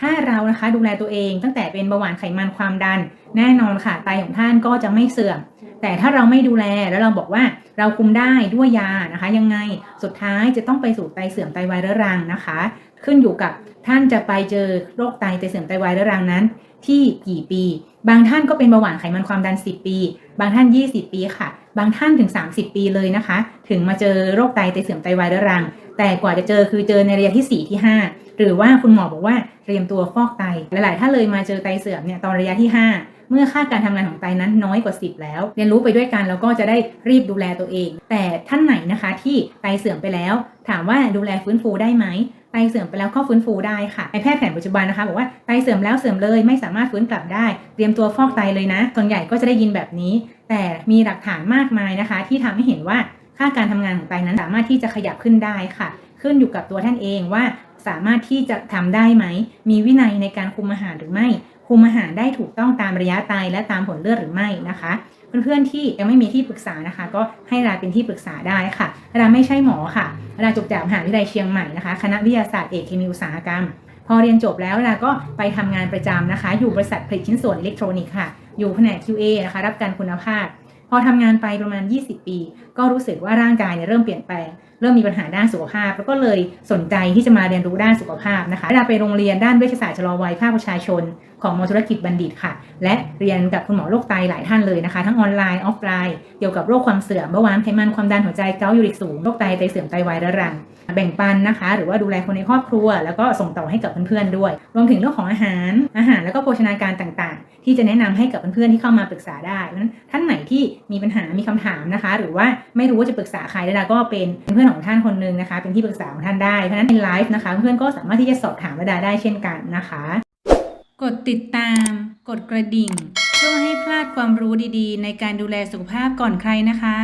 ถ้าเรานะคะดูแลตัวเองตั้งแต่เป็นเบาหวานไขมันความดัน แน่นอนค่ะไตของท่านก็จะไม่เสื่อม แต่ถ้าเราไม่ดูแลแล้วเราบอกว่าเราคุมได้ด้วยยานะคะ ยังไงสุดท้ายจะต้องไปสู่ไตเสื่อมไตวายเรื้อรังนะคะ ขึ้นอยู่กับท่านจะไปเจอโรคไตไตเสื่อมไตวายเรื้อรังนั้น ที่กี่ปี บางท่านก็เป็นเบาหวานไขมันความดัน 10 ปี บางท่าน 20 ปีค่ะ บางท่านถึง 30 ปีเลยนะคะ ถึงมาเจอโรคไตไตเสื่อมไตวายเรื้อรัง แต่กว่าจะเจอคือเจอในระยะที่ 4 ที่ 5 หรือว่าคุณหมอบอกว่าเตรียมตัวฟอกไต หลายๆท่าเลยมาเจอไตเสื่อมเนี่ยตอนระยะที่ 5 เมื่อค่าการทำงานของไตนั้นน้อยกว่า 10 แล้ว เรียนรู้ไปด้วยกันแล้วก็จะได้รีบดูแลตัวเอง แต่ท่านไหนนะคะที่ไตเสื่อมไปแล้ว ถามว่าดูแลฟื้นฟูได้ไหมไตเสื่อมไปแล้วก็ฟื้นฟูได้ค่ะในแพทย์แผนปัจจุบันนะคะบอกว่าไตเสื่อมแล้วเสื่อมเลยไม่สามารถฟื้นกลับได้ เตรียมตัวฟอกไตเลยนะ ส่วนใหญ่ก็จะได้ยินแบบนี้ แต่มีหลักฐานมากมายนะคะ ที่ทำให้เห็นว่า ค่าการทำงานของไตนั้นสามารถที่จะขยับขึ้นได้ค่ะ ขึ้นอยู่กับตัวท่านเองว่าสามารถที่จะทำได้ไหม มีวินัยในการคุมอาหารหรือไม่ คุมอาหารได้ถูกต้องตามระยะไตและตามผลเลือดหรือไม่นะคะ เพื่อนๆที่ยังไม่มีที่ปรึกษานะคะ ก็ให้ราเป็นที่ปรึกษาได้ค่ะราไม่ใช่หมอค่ะราจบจากมหาวิทยาลัยเชียงใหม่นะคะ คณะวิทยาศาสตร์เอกเคมีอุตสาหกรรม พอเรียนจบแล้วราก็ไปทำงานประจำนะคะ อยู่บริษัทผลิตชิ้นส่วนอิเล็กทรอนิกส์ค่ะ อยู่แผนก QA นะคะ รับการคุณภาพ พอทำงานไปประมาณ 20 ปี ก็รู้สึกว่าร่างกายเนี่ยเริ่มเปลี่ยนแปลง เริ่มมีปัญหาด้านสุขภาพ แล้วก็เลยสนใจที่จะมาเรียนรู้ด้านสุขภาพนะคะเราไปโรงเรียนด้านเวชศาสตร์ชะลอวัยภาคประชาชนของมอธุรกิจบัณฑิตค่ะ และเรียนกับคุณหมอโรคไตหลายท่านเลยนะคะ ทั้งออนไลน์ออฟไลน์เกี่ยวกับโรคความเสื่อมเบาหวานไขมันความดันหัวใจเกาต์ยูริกสูงโรคไตไตเสื่อมไตวายรื้อรัง แบ่งปันนะคะ หรือว่าดูแลคนในครอบครัว แล้วก็ส่งต่อให้กับเพื่อนๆด้วย รวมถึงเรื่องของอาหารอาหารแล้วก็โภชนาการต่างๆ ที่จะแนะนำให้กับเพื่อนๆที่เข้ามาปรึกษาได้เพราะฉะนั้นท่านไหนที่มีปัญหามีคำถามนะคะ หรือว่าไม่รู้ว่าจะปรึกษาใครด้ก็เป็นเพื่อนของท่านคนหนึงนะคะ เป็นที่ปรึกษาของท่านได้เพราะฉะนั้นในไลฟ์นะคะ เพื่อนๆก็สามารถที่จะสอบถามดาได้เช่นกันนะคะ กดติดตาม กดกระดิ่ง เพื่อไม่ให้พลาดความรู้ดีๆ ในการดูแลสุขภาพก่อนใครนะคะ